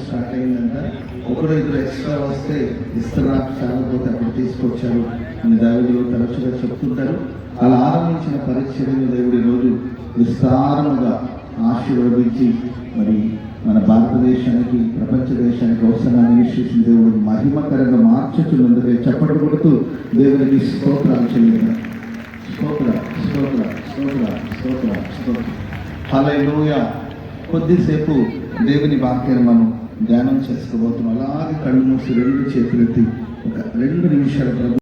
Start అయిందంట. ఒకరు ఇద్దరు ఎక్స్ట్రా వస్తే ఇస్తున్నా చాలకపోతే అప్పుడు తీసుకొచ్చారు అని దేవుడు తరచుగా చెప్తుంటారు అలా ఆరంభించిన పరిచర్యను దేవుడి రోజు విస్తారముగా ఆశీర్వదించి మరి మన భారతదేశానికి ప్రపంచ దేశానికి అవసరాన్ని నిశ్చయించిన దేవుడు మహిమకరంగా మార్చుతున్నందుకే చప్పటి కొడుతూ దేవునికి స్తోత్రాలు చెల్లించారు స్తోత్ర స్తోత్ర స్తోత్ర స్తోత్ర స్తోత్ర. హల్లెలూయా. కొద్దిసేపు దేవుని వాక్యాన్ని మనం ధ్యానం చేసుకోబోతున్నాం. అలాగే కళ్ళు మూసి రెండు చేతులెత్తి ఒక రెండు నిమిషాల ప్రభు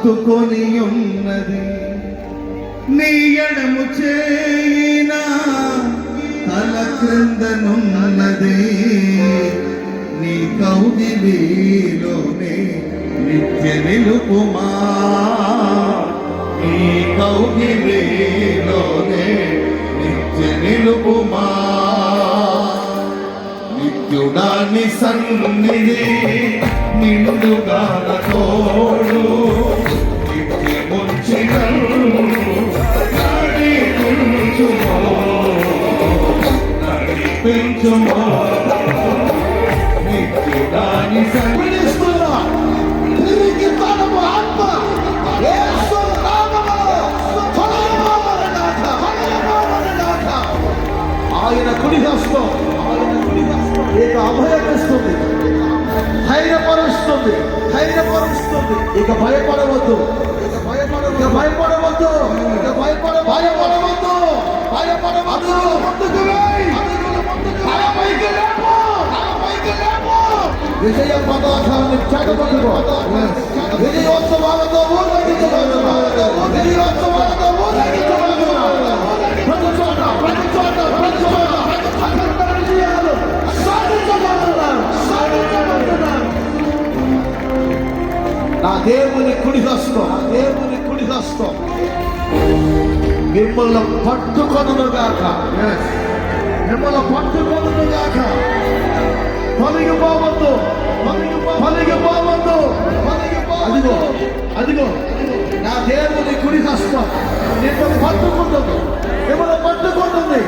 హత్తుకొని ఉన్నది నీ ఎడము చేయినా తల క్రిందనున్నది. నీ కౌగిలిలోనే నిత్య నిలుపుమా. నీ కౌగిలిలోనే నిత్య నిలుపుమా. నిత్యుడాని సన్నిధి నిండుగా తోడు. ఆయన కుడి హస్తం ఆయన కుడి హస్తం ఇక అభయమిస్తుంది ధైర్యపరుస్తుంది ధైర్యపరుస్తుంది ఇక భయపడవద్దు ఇక భయపడవద్దు ఇక భయపడవద్దు ఇక భయపడ భయపడవద్దు భయపడవద్దు సాధించబడుతున్నారు సాధించబడుతున్నారు నా దేవుని కుడి హస్తం నా దేవుని కుడి హస్తం మిమ్మల్ని పట్టుకొనుగాక మిమ్మల్ని పట్టుకొనుగాక తొలగిపోవద్దు తొలగిపోవద్దు అదిగో అదిగో నా దేవుని కుడి హస్తం మిమ్మల్ని పట్టుకుంటుంది. మిమ్మల్ని పట్టుకుంటుంది?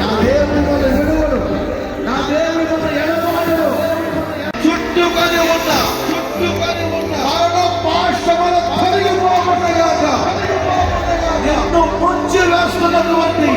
నా దేవుని వల్ల విడువడు. నా దేవుని వల్ల ఎడబాడు చుట్టుకొని ఉన్న చుట్టుకొని ఉన్న మరణ పాశములు నిన్ను ముంచి వేస్తున్నటువంటి